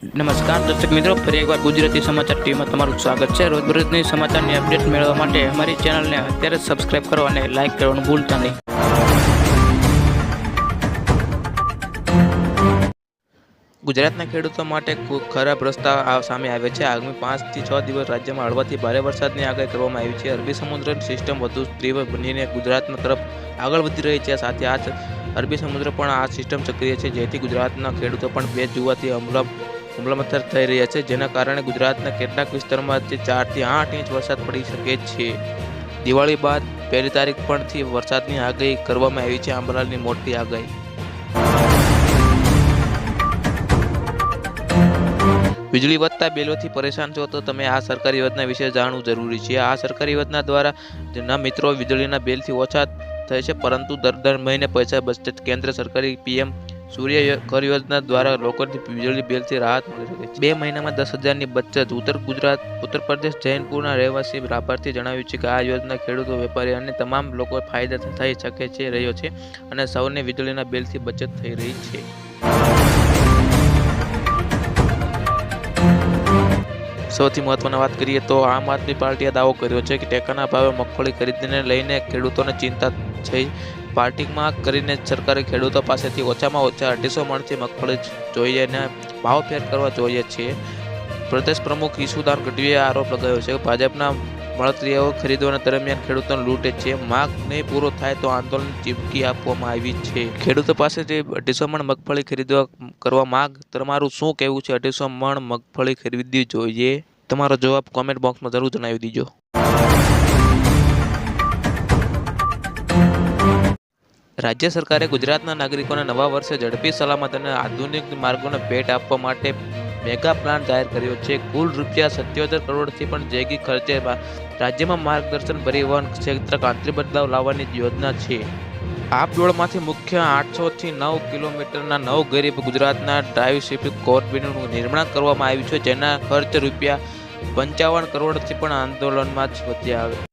નમસ્કાર, દર્શક મિત્રો, ફરી એકવાર ગુજરાતી સમાચાર ટીવીમાં તમારું સ્વાગત છે. રોજબરોજની સમાચારની અપડેટ મેળવવા માટે અમારી ચેનલને અત્યારે સબસ્ક્રાઇબ કરો અને લાઇક કરવાનું ભૂલતા નહીં. ગુજરાતના ખેડૂતો માટે ખૂબ ખરાબ રસ્તા સામે આવે છે. આગામી પાંચથી છ દિવસ રાજ્યમાં હળવાથી ભારે વરસાદની આગાહી કરવામાં આવી છે. અરબી સમુદ્રની સિસ્ટમ વધુ તીવ્ર બનીને ગુજરાતના તરફ આગળ વધી રહી છે. સાથે આ અરબી સમુદ્ર પણ આ સિસ્ટમ સક્રિય છે, જેથી ગુજરાતના ખેડૂતો પણ બે જુવાથી હમલા હુમલામથર થઈ રહ્યા છે, જેના કારણે ગુજરાતના કેટલાક વિસ્તારોમાં ચારથી આઠ ઇંચ વરસાદ પડી શકે છે. દિવાળી બાદ પહેલી તારીખ પણથી વરસાદની આગાહી કરવામાં આવી છે આંબલાલની મોટી આગાહી. વીજળી વધતા બિલોથી પરેશાન છો તો તમે આ સરકારી યોજના વિશે જાણવું જરૂરી છે. આ સરકારી યોજના દ્વારા જેના મિત્રો વીજળીના બિલથી ઓછા થાય છે, પરંતુ દર દર મહિને પૈસા બચત કેન્દ્ર સરકારી પીએમ સૂર્ય કર યોજના દ્વારા લોકોની વીજળી બિલથી રાહત મળી શકે છે. બે મહિનામાં દસ હજારની બચત. ઉત્તર ગુજરાત, ઉત્તર પ્રદેશ, જૈનપુરના રહેવાસી લાભાર્થી જણાવ્યું છે કે આ યોજના ખેડૂતો, વેપારી અને તમામ લોકો ફાયદા થઈ શકે છે, રહ્યો છે અને સૌને વીજળીના બિલથી બચત થઈ રહી છે. સૌથી મહત્વની વાત કરીએ તો આમ આદમી પાર્ટીએ દાવો કર્યો છે કે ટેકાના ભાવે મગફળી ખરીદીને લઈને ખેડૂતોને ચિંતા છે પાર્ટીમાં કરીને સરકારે ખેડૂતો પાસેથી ઓછામાં ઓછા અઢીસો મણથી મગફળી જોઈએ અને ભાવ ફેર કરવા જોઈએ છે. પ્રદેશ પ્રમુખ ઈસુદાન ગઢવીએ આરોપ લગાવ્યો છે કે ભાજપના મળતરીઓ ખરીદવાના દરમિયાન ખેડૂતોને લૂંટે છે. માગ નહીં પૂરો થાય તો આંદોલન ચીમકી આપવામાં આવી છે. ખેડૂતો પાસેથી અઢીસો મણ મગફળી ખરીદવા કરવા માગ, તમારું શું કહેવું છે? અઢીસો મણ મગફળી ખરીદવી જોઈએ? તમારો જવાબ કોમેન્ટ બોક્સમાં જરૂર જણાવી દીજો. રાજ્ય સરકારે ગુજરાતના નાગરિકોને નવા વર્ષે ઝડપી, સલામત અને આધુનિક માર્ગોને ભેટ આપવા માટે મેગા પ્લાન જાહેર કર્યો છે. કુલ રૂપિયા સત્યોતેર કરોડથી પણ જેગી ખર્ચે રાજ્યમાં માર્ગદર્શન પરિવહન ક્ષેત્ર ક્રાંતિ બદલાવ લાવવાની યોજના છે. આ દોડમાંથી મુખ્ય આઠસોથી નવ કિલોમીટરના નવ ગરીબ ગુજરાતના ડ્રાઈવ શિફ્ટ નિર્માણ કરવામાં આવ્યું છે, જેના ખર્ચ રૂપિયા પંચાવન કરોડથી પણ આંદોલનમાં જ વધ્યા આવે.